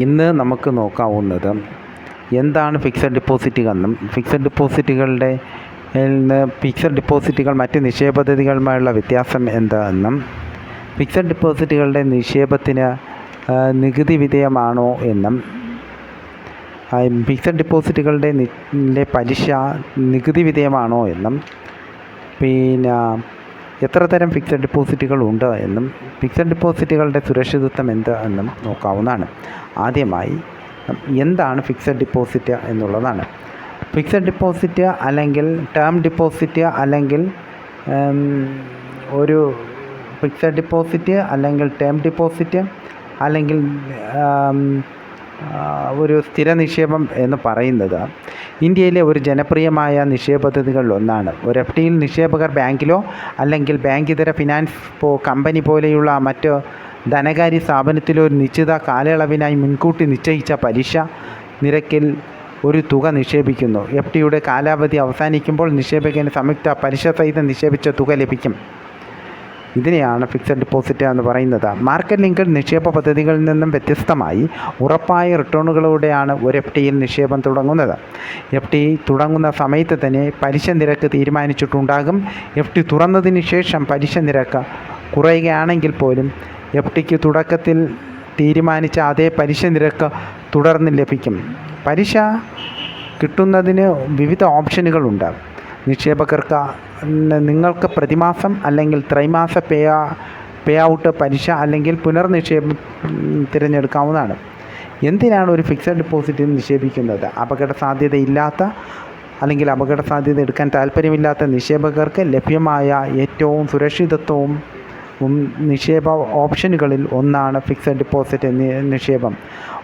ഇന്ന് നമുക്ക് നോക്കാവുന്നത് എന്താണ് ഫിക്സഡ് ഡിപ്പോസിറ്റ് എന്നും ഫിക്സഡ് ഡിപ്പോസിറ്റുകളുടെ ഫിക്സഡ് ഡിപ്പോസിറ്റുകൾ മറ്റ് നിക്ഷേപ പദ്ധതികളുമായുള്ള വ്യത്യാസം എന്താണെന്നും ഫിക്സഡ് ഡിപ്പോസിറ്റുകളുടെ നിക്ഷേപത്തിന് നികുതി വിധേയമാണോ എന്നും ഫിക്സഡ് ഡിപ്പോസിറ്റുകളുടെ പലിശ നികുതി വിധേയമാണോ എന്നും പിന്നെ എത്ര തരം ഫിക്സഡ് ഡിപ്പോസിറ്റുകൾ ഉണ്ട് എന്നും ഫിക്സഡ് ഡിപ്പോസിറ്റുകളുടെ സുരക്ഷിതത്വം എന്ത് എന്നും നോക്കാവുന്നതാണ്. ആദ്യമായി എന്താണ് ഫിക്സഡ് ഡിപ്പോസിറ്റ് എന്നുള്ളതാണ്. ഫിക്സഡ് ഡിപ്പോസിറ്റ് അല്ലെങ്കിൽ ടേം ഡിപ്പോസിറ്റ് അല്ലെങ്കിൽ ഒരു ഫിക്സഡ് ഡിപ്പോസിറ്റ് അല്ലെങ്കിൽ ടേം ഡിപ്പോസിറ്റ് അല്ലെങ്കിൽ ഒരു സ്ഥിര നിക്ഷേപം എന്ന് പറയുന്നത് ഇന്ത്യയിലെ ഒരു ജനപ്രിയമായ നിക്ഷേപ പദ്ധതികളിൽ ഒന്നാണ്. ഒരു എഫ് ഡിയിൽ നിക്ഷേപകർ ബാങ്കിലോ അല്ലെങ്കിൽ ബാങ്കിതര ഫിനാൻസ് കമ്പനി പോലെയുള്ള മറ്റ് ധനകാര്യ സ്ഥാപനത്തിലോ ഒരു നിശ്ചിത കാലയളവിനായി മുൻകൂട്ടി നിശ്ചയിച്ച പലിശ നിരക്കിൽ ഒരു തുക നിക്ഷേപിക്കുന്നു. എഫ് ഡിയുടെ കാലാവധി അവസാനിക്കുമ്പോൾ നിക്ഷേപകന് സംയുക്ത പലിശ സഹിതം നിക്ഷേപിച്ച തുക ലഭിക്കും. ഇതിനെയാണ് ഫിക്സഡ് ഡിപ്പോസിറ്റ് എന്ന് പറയുന്നത്. മാർക്കറ്റ് ലിങ്കഡ് നിക്ഷേപ പദ്ധതികളിൽ നിന്നും വ്യത്യസ്തമായി ഉറപ്പായ റിട്ടേണുകളോടെയാണ് ഒരു എഫ് ടിയിൽ നിക്ഷേപം തുടങ്ങുന്നത്. എഫ് ടി തുടങ്ങുന്ന സമയത്ത് തന്നെ പലിശ നിരക്ക് തീരുമാനിച്ചിട്ടുണ്ടാകും. എഫ് ടി തുറന്നതിന് ശേഷം പലിശ നിരക്ക് കുറയുകയാണെങ്കിൽ പോലും എഫ് ടിക്ക് തുടക്കത്തിൽ തീരുമാനിച്ച അതേ പലിശ നിരക്ക് തുടർന്ന് ലഭിക്കും. പലിശ കിട്ടുന്നതിന് വിവിധ ഓപ്ഷനുകളുണ്ട് നിക്ഷേപകർക്ക് നിങ്ങൾക്ക് പ്രതിമാസം അല്ലെങ്കിൽ ത്രൈമാസ പേ പേ ഔട്ട് പലിശ അല്ലെങ്കിൽ പുനർനിക്ഷേപം തിരഞ്ഞെടുക്കാവുന്നതാണ്. എന്തിനാണ് ഒരു ഫിക്സഡ് ഡെപ്പോസിറ്റിൽ നിക്ഷേപിക്കുന്നത്? അപകട സാധ്യതയില്ലാത്ത അല്ലെങ്കിൽ അപകട സാധ്യത എടുക്കാൻ താല്പര്യമില്ലാത്ത നിക്ഷേപകർക്ക് ലഭ്യമായ ഏറ്റവും സുരക്ഷിതത്വവും നിക്ഷേപ ഓപ്ഷനുകളിൽ ഒന്നാണ് ഫിക്സഡ് ഡെപ്പോസിറ്റ് നിക്ഷേപം.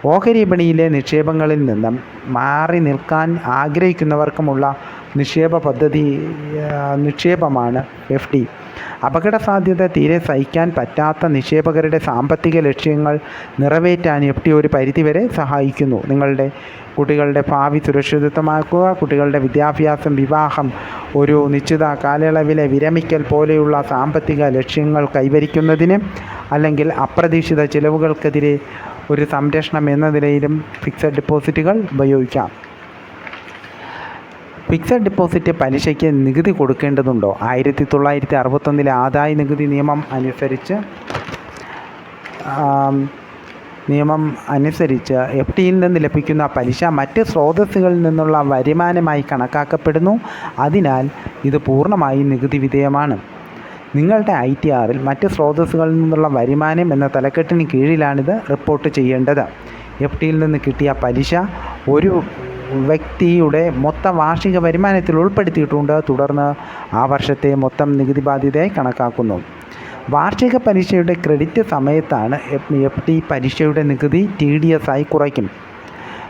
ഓഹരി വിപണിയിലെ നിക്ഷേപങ്ങളിൽ നിന്നും മാറി നിൽക്കാൻ ആഗ്രഹിക്കുന്നവർക്കുമുള്ള നിക്ഷേപ പദ്ധതി നിക്ഷേപമാണ് എഫ് ഡി അപകട സാധ്യത തീരെ സഹിക്കാൻ പറ്റാത്ത നിക്ഷേപകരുടെ സാമ്പത്തിക ലക്ഷ്യങ്ങൾ നിറവേറ്റാൻ എഫ് ഡി ഒരു പരിധിവരെ സഹായിക്കുന്നു. നിങ്ങളുടെ കുട്ടികളുടെ ഭാവി സുരക്ഷിതത്വമാക്കുക കുട്ടികളുടെ വിദ്യാഭ്യാസം വിവാഹം ഒരു നിശ്ചിത കാലയളവിലെ വിരമിക്കൽ പോലെയുള്ള സാമ്പത്തിക ലക്ഷ്യങ്ങൾ കൈവരിക്കുന്നതിന് അല്ലെങ്കിൽ അപ്രതീക്ഷിത ചിലവുകൾക്കെതിരെ ഒരു സംരക്ഷണം എന്ന നിലയിലും ഫിക്സഡ് ഡിപ്പോസിറ്റുകൾ ഉപയോഗിക്കാം. ഫിക്സഡ് ഡിപ്പോസിറ്റ് പലിശയ്ക്ക് നികുതി കൊടുക്കേണ്ടതുണ്ടോ? ആയിരത്തി തൊള്ളായിരത്തി അറുപത്തൊന്നിലെ ആദായ നികുതി നിയമം അനുസരിച്ച് നിയമം അനുസരിച്ച് എഫ് ഡിയിൽ നിന്ന് ലഭിക്കുന്ന പലിശ മറ്റ് സ്രോതസ്സുകളിൽ നിന്നുള്ള വരുമാനമായി കണക്കാക്കപ്പെടുന്നു. അതിനാൽ ഇത് പൂർണമായും നികുതി വിധേയമാണ്. നിങ്ങളുടെ ഐ ടി ആറിൽ മറ്റ് സ്രോതസ്സുകളിൽ നിന്നുള്ള വരുമാനം എന്ന തലക്കെട്ടിന് കീഴിലാണിത് റിപ്പോർട്ട് ചെയ്യേണ്ടത്. എഫ് ഡിയിൽ നിന്ന് കിട്ടിയ പലിശ ഒരു വ്യക്തിയുടെ മൊത്തം വാർഷിക വരുമാനത്തിൽ ഉൾപ്പെടുത്തിയിട്ടുണ്ട്. തുടർന്ന് ആ വർഷത്തെ മൊത്തം നികുതി ബാധ്യതയായി കണക്കാക്കുന്നു. വാർഷിക പലിശയുടെ ക്രെഡിറ്റ് സമയത്താണ് എഫ് ഡി പലിശയുടെ നികുതി ടി ഡി എസ് ആയി കുറയ്ക്കും.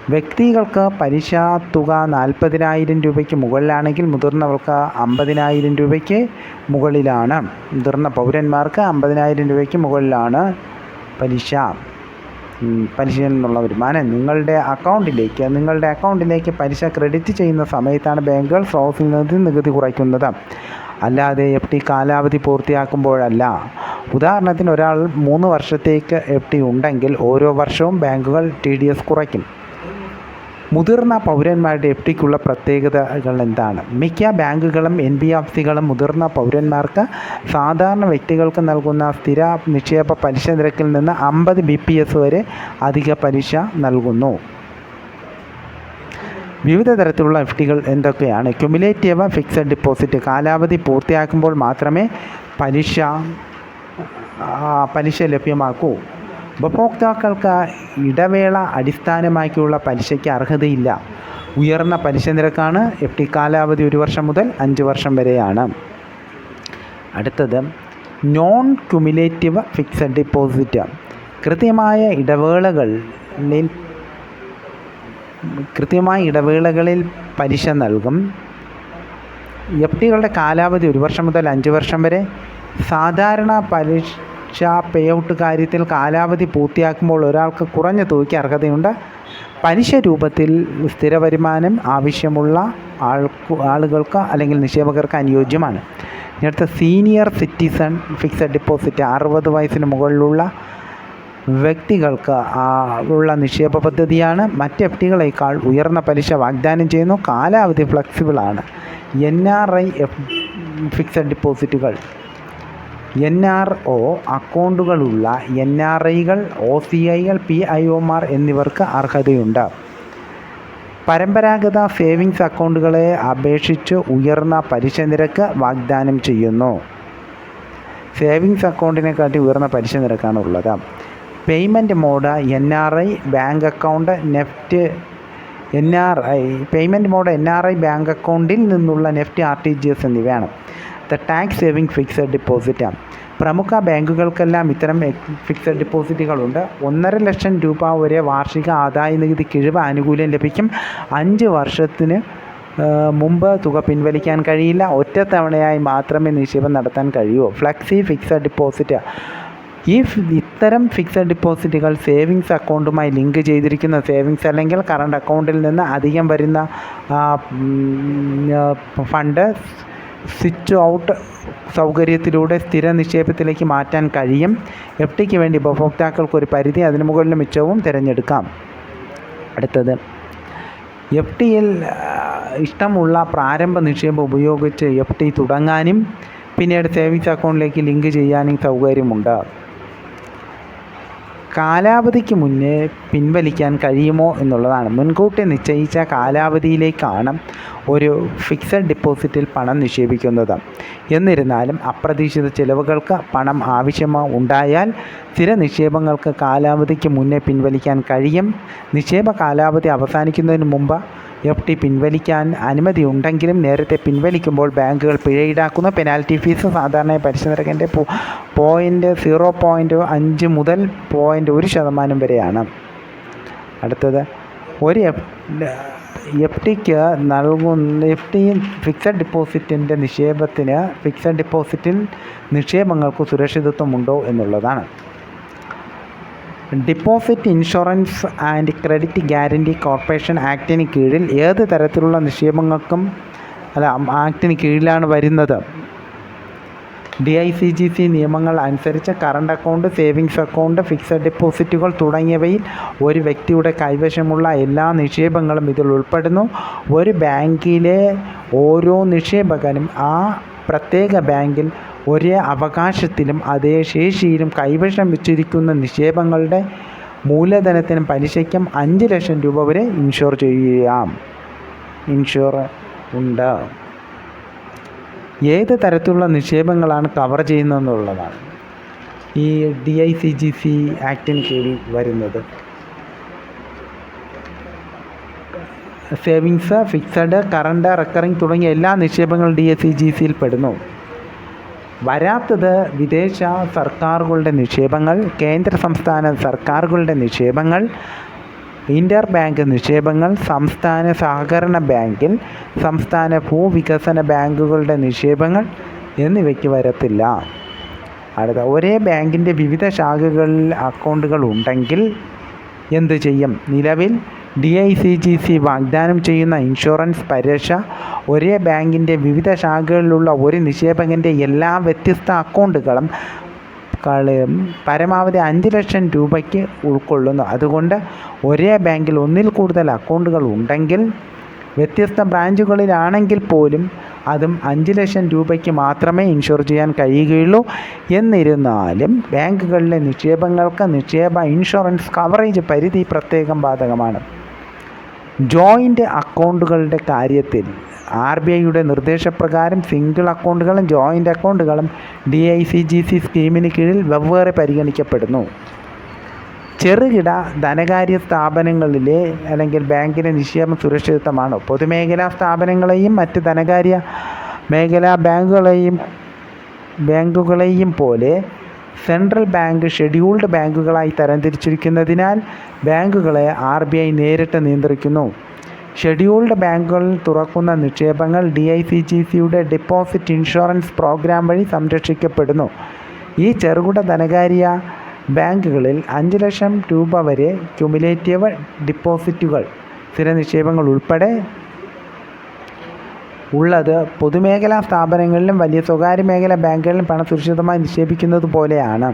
വ്യക്തികൾക്ക് പലിശ തുക നാൽപ്പതിനായിരം രൂപയ്ക്ക് മുകളിലാണെങ്കിൽ മുതിർന്നവർക്ക് അമ്പതിനായിരം രൂപയ്ക്ക് മുകളിലാണ്. മുതിർന്ന പൗരന്മാർക്ക് അമ്പതിനായിരം രൂപയ്ക്ക് മുകളിലാണ് പലിശ. പലിശയിൽ നിന്നുള്ള വരുമാനം നിങ്ങളുടെ അക്കൗണ്ടിലേക്ക് നിങ്ങളുടെ അക്കൗണ്ടിലേക്ക് പലിശ ക്രെഡിറ്റ് ചെയ്യുന്ന സമയത്താണ് ബാങ്കുകൾ സ്രോതസ്സിൽ നിന്ന് നികുതി കുറയ്ക്കുന്നത്. അല്ലാതെ എഫ് ഡി കാലാവധി പൂർത്തിയാക്കുമ്പോഴല്ല. ഉദാഹരണത്തിന് ഒരാൾ മൂന്ന് വർഷത്തേക്ക് എഫ് ഡി ഉണ്ടെങ്കിൽ ഓരോ വർഷവും ബാങ്കുകൾ ടി ഡി എസ് കുറയ്ക്കും. മുതിർന്ന പൗരന്മാരുടെ എഫ് ഡിക്കുള്ള പ്രത്യേകതകൾ എന്താണ്? മിക്ക ബാങ്കുകളും എൻ ബി എഫ് സികളും മുതിർന്ന പൗരന്മാർക്ക് സാധാരണ വ്യക്തികൾക്ക് നൽകുന്ന സ്ഥിര നിക്ഷേപ പലിശ നിരക്കിൽ നിന്ന് അമ്പത് ബി പി എസ് വരെ അധിക പലിശ നൽകുന്നു. വിവിധ തരത്തിലുള്ള എഫ് ഡികൾ എന്തൊക്കെയാണ്? ക്യുമുലേറ്റീവ് ഫിക്സഡ് ഡിപ്പോസിറ്റ് കാലാവധി പൂർത്തിയാക്കുമ്പോൾ മാത്രമേ പലിശ പലിശ ലഭ്യമാക്കൂ. ഉപഭോക്താക്കൾക്ക് ഇടവേള അടിസ്ഥാനമാക്കിയുള്ള പലിശയ്ക്ക് അർഹതയില്ല. ഉയർന്ന പലിശ നിരക്കാണ് എഫ് ടി കാലാവധി ഒരു വർഷം മുതൽ അഞ്ച് വർഷം വരെയാണ്. അടുത്തത് നോൺ ക്യുമുലേറ്റീവ് ഫിക്സഡ് ഡിപ്പോസിറ്റ് കൃത്യമായ ഇടവേളകളിൽ കൃത്യമായ ഇടവേളകളിൽ പലിശ നൽകും. എഫ് ടികളുടെ കാലാവധി ഒരു വർഷം മുതൽ അഞ്ച് വർഷം വരെ. സാധാരണ പലിശ പേ ഔട്ട് കാര്യത്തിൽ കാലാവധി പൂർത്തിയാക്കുമ്പോൾ ഒരാൾക്ക് കുറഞ്ഞ തുകയ്ക്ക് അർഹതയുണ്ട്. പലിശ രൂപത്തിൽ സ്ഥിര വരുമാനം ആവശ്യമുള്ള ആൾക്ക് ആളുകൾക്ക് അല്ലെങ്കിൽ നിക്ഷേപകർക്ക് അനുയോജ്യമാണ്. നേരത്തെ സീനിയർ സിറ്റിസൺ ഫിക്സഡ് ഡിപ്പോസിറ്റ് അറുപത് വയസ്സിന് മുകളിലുള്ള വ്യക്തികൾക്ക് ഉള്ള നിക്ഷേപ പദ്ധതിയാണ്. മറ്റ് എഫ് ഡികളേക്കാൾ ഉയർന്ന പലിശ വാഗ്ദാനം ചെയ്യുന്നു. കാലാവധി ഫ്ലെക്സിബിളാണ് N R I F fixed ഡിപ്പോസിറ്റുകൾ N R O അക്കൗണ്ടുകളുള്ള എൻ ആർ ഐകൾ ഒ സി ഐകൾ പി ഐ ഒമാർ എന്നിവർക്ക് അർഹതയുണ്ട്. പരമ്പരാഗത സേവിങ്സ് അക്കൗണ്ടുകളെ അപേക്ഷിച്ച് ഉയർന്ന പലിശ നിരക്ക് വാഗ്ദാനം ചെയ്യുന്നു. സേവിങ്സ് അക്കൗണ്ടിനെക്കാട്ടി ഉയർന്ന പലിശ നിരക്കാണ് ഉള്ളത്. Payment mode N R I bank account NEFT N R I payment mode N R I bank അക്കൗണ്ടിൽ നിന്നുള്ള NEFT R T G S എന്നിവയാണ്. The tax saving fixed deposit പ്രമുഖ ബാങ്കുകൾക്കെല്ലാം ഇത്തരം ഫിക്സഡ് ഡിപ്പോസിറ്റുകളുണ്ട് ഒന്നര ലക്ഷം രൂപ വരെ വാർഷിക ആദായ നികുതി കിഴിവ് ആനുകൂല്യം ലഭിക്കും. അഞ്ച് വർഷത്തിന് മുമ്പ് തുക പിൻവലിക്കാൻ കഴിയില്ല. ഒറ്റ തവണയായി മാത്രമേ നിക്ഷേപം നടത്താൻ കഴിയൂ. ഫ്ലെക്സി ഫിക്സഡ് ഡിപ്പോസിറ്റ് ഈ ഇത്തരം ഫിക്സഡ് ഡിപ്പോസിറ്റുകൾ സേവിങ്സ് അക്കൗണ്ടുമായി ലിങ്ക് ചെയ്തിരിക്കുന്ന സേവിങ്സ് അല്ലെങ്കിൽ കറണ്ട് അക്കൗണ്ടിൽ നിന്ന് അധികം വരുന്ന ഫണ്ട് സ്വിച്ച് ഔട്ട് സൗകര്യത്തിലൂടെ സ്ഥിര നിക്ഷേപത്തിലേക്ക് മാറ്റാൻ കഴിയും. എഫ് ടിക്ക് വേണ്ടി ഉപഭോക്താക്കൾക്ക് ഒരു പരിധി അതിന് മുകളിൽ മിച്ചവും തിരഞ്ഞെടുക്കാം. അടുത്തത്. എഫ് ടിയിൽ ഇഷ്ടമുള്ള പ്രാരംഭ നിക്ഷേപം ഉപയോഗിച്ച് എഫ് ടി തുടങ്ങാനും പിന്നീട് സേവിങ്സ് അക്കൗണ്ടിലേക്ക് ലിങ്ക് ചെയ്യാനും സൗകര്യമുണ്ട്. കാലാവധിക്ക് മുന്നേ പിൻവലിക്കാൻ കഴിയുമോ എന്നുള്ളതാണ്. മുൻകൂട്ടി നിശ്ചയിച്ച കാലാവധിയിലേക്കാണ് ഒരു ഫിക്സഡ് ഡിപ്പോസിറ്റിൽ പണം നിക്ഷേപിക്കുന്നത്. എന്നിരുന്നാലും അപ്രതീക്ഷിത ചിലവുകൾക്ക് പണം ആവശ്യമോ ഉണ്ടായാൽ സ്ഥിര നിക്ഷേപങ്ങൾക്ക് കാലാവധിക്ക് മുന്നേ പിൻവലിക്കാൻ കഴിയും. നിക്ഷേപ കാലാവധി അവസാനിക്കുന്നതിന് മുമ്പ് എഫ് ടി പിൻവലിക്കാൻ അനുമതിയുണ്ടെങ്കിലും നേരത്തെ പിൻവലിക്കുമ്പോൾ ബാങ്കുകൾ പിഴ ഈടാക്കുന്ന പെനാൽറ്റി ഫീസ് സാധാരണ പലിശ നിരക്കിന്റെ പോയിന്റ് സീറോ പോയിന്റ് അഞ്ച് മുതൽ പോയിന്റ് ഒരു ശതമാനം വരെയാണ്. അടുത്തത് ഒരു എഫ് എഫ് ടിക്ക് നൽകുന്ന എഫ് ടി ഫിക്സഡ് ഡിപ്പോസിറ്റിന്റെ നിക്ഷേപത്തിന് ഫിക്സഡ് ഡിപ്പോസിറ്റിൽ നിക്ഷേപങ്ങൾക്ക് സുരക്ഷിതത്വമുണ്ടോ എന്നുള്ളതാണ്. Deposit insurance and credit guarantee corporation ആക്ടിന് കീഴിൽ ഏത് തരത്തിലുള്ള നിക്ഷേപങ്ങൾക്കും അല്ല ആക്ടിന് കീഴിലാണ് വരുന്നത്? D I C G C നിയമങ്ങൾ അനുസരിച്ച് current account savings account fixed deposits തുടങ്ങിയവയിൽ ഒരു വ്യക്തിയുടെ കൈവശമുള്ള എല്ലാ നിക്ഷേപങ്ങളും ഇതിൽ ഉൾപ്പെടുന്നു. ഒരു ബാങ്കിലെ ഓരോ നിക്ഷേപകനും ആ പ്രത്യേക ബാങ്കിൽ ഒരേ അവകാശത്തിലും അതേ ശേഷിയിലും കൈവശം വെച്ചിരിക്കുന്ന നിക്ഷേപങ്ങളുടെ മൂലധനത്തിനും പലിശയ്ക്കും അഞ്ച് ലക്ഷം രൂപ വരെ ഇൻഷുർ ചെയ്യാം ഇൻഷുർ ഉണ്ട്. ഏത് തരത്തിലുള്ള നിക്ഷേപങ്ങളാണ് കവർ ചെയ്യുന്നതെന്നുള്ളതാണ്. ഈ D I C G C ആക്ടിന് കീഴിൽ വരുന്നത്. സേവിങ്സ് ഫിക്സഡ് കറണ്ട് റെക്കറിങ് തുടങ്ങിയ എല്ലാ നിക്ഷേപങ്ങളും ഡി എസ് സി ജി സിയിൽ പെടുന്നു. വരാത്തത് വിദേശ സർക്കാരുകളുടെ നിക്ഷേപങ്ങൾ കേന്ദ്ര സംസ്ഥാന സർക്കാരുകളുടെ നിക്ഷേപങ്ങൾ ഇന്റർ ബാങ്ക് നിക്ഷേപങ്ങൾ സംസ്ഥാന സഹകരണ ബാങ്കിൽ സംസ്ഥാന ഭൂവികസന ബാങ്കുകളുടെ നിക്ഷേപങ്ങൾ എന്നിവയ്ക്ക് വരത്തില്ല. അടുത്ത ഒരേ ബാങ്കിന്റെ വിവിധ ശാഖകളിൽ അക്കൗണ്ടുകൾ ഉണ്ടെങ്കിൽ എന്തു ചെയ്യും? നിലവിൽ D I C G C വാഗ്ദാനം ചെയ്യുന്ന ഇൻഷുറൻസ് പരിരക്ഷ ഒരേ ബാങ്കിന്റെ വിവിധ ശാഖകളിലുള്ള ഒരു നിക്ഷേപകന്റെ എല്ലാ വ്യത്യസ്ത അക്കൗണ്ടുകളും കളും പരമാവധി അഞ്ച് ലക്ഷം രൂപയ്ക്ക് ഉൾക്കൊള്ളുന്നു. അതുകൊണ്ട് ഒരേ ബാങ്കിൽ ഒന്നിൽ കൂടുതൽ അക്കൗണ്ടുകൾ ഉണ്ടെങ്കിൽ വ്യത്യസ്ത ബ്രാഞ്ചുകളിലാണെങ്കിൽ പോലും അതും അഞ്ച് ലക്ഷം രൂപയ്ക്ക് മാത്രമേ ഇൻഷുർ ചെയ്യാൻ കഴിയുകയുള്ളൂ. എന്നിരുന്നാലും ബാങ്കുകളിലെ നിക്ഷേപങ്ങൾക്ക് നിക്ഷേപ ഇൻഷുറൻസ് കവറേജ് പരിധി പ്രത്യേകം ബാധകമാണ്. ജോയിന്റ് അക്കൗണ്ടുകളുടെ കാര്യത്തിൽ ആർ ബി ഐയുടെ നിർദ്ദേശപ്രകാരം സിംഗിൾ അക്കൗണ്ടുകളും joint അക്കൗണ്ടുകളും D I C G C സ്കീമിന് കീഴിൽ വെവ്വേറെ പരിഗണിക്കപ്പെടുന്നു. ചെറുകിട ധനകാര്യ സ്ഥാപനങ്ങളിലെ അല്ലെങ്കിൽ ബാങ്കിലെ നിക്ഷേപം സുരക്ഷിതമാണ് പൊതുമേഖലാ സ്ഥാപനങ്ങളെയും മറ്റ് ധനകാര്യ മേഖലാ ബാങ്കുകളെയും ബാങ്കുകളെയും പോലെ സെൻട്രൽ ബാങ്ക് ഷെഡ്യൂൾഡ് ബാങ്കുകളായി തരംതിരിച്ചിരിക്കുന്നതിനാൽ ബാങ്കുകളെ ആർ നേരിട്ട് നിയന്ത്രിക്കുന്നു. ഷെഡ്യൂൾഡ് ബാങ്കുകളിൽ തുറക്കുന്ന നിക്ഷേപങ്ങൾ ഡി ഐ സി ജി സിയുടെ ഡെപ്പോസിറ്റ് ഇൻഷുറൻസ് പ്രോഗ്രാം വഴി സംരക്ഷിക്കപ്പെടുന്നു. ഈ ചെറുകിട ധനകാര്യ ബാങ്കുകളിൽ അഞ്ച് ലക്ഷം രൂപ വരെ ക്യുമുലേറ്റീവ് ഡിപ്പോസിറ്റുകൾ സ്ഥിര നിക്ഷേപങ്ങൾ ഉൾപ്പെടെ ഉള്ളത് പൊതുമേഖലാ സ്ഥാപനങ്ങളിലും വലിയ സ്വകാര്യ മേഖലാ ബാങ്കുകളിലും പണം സുരക്ഷിതമായി നിക്ഷേപിക്കുന്നത് പോലെയാണ്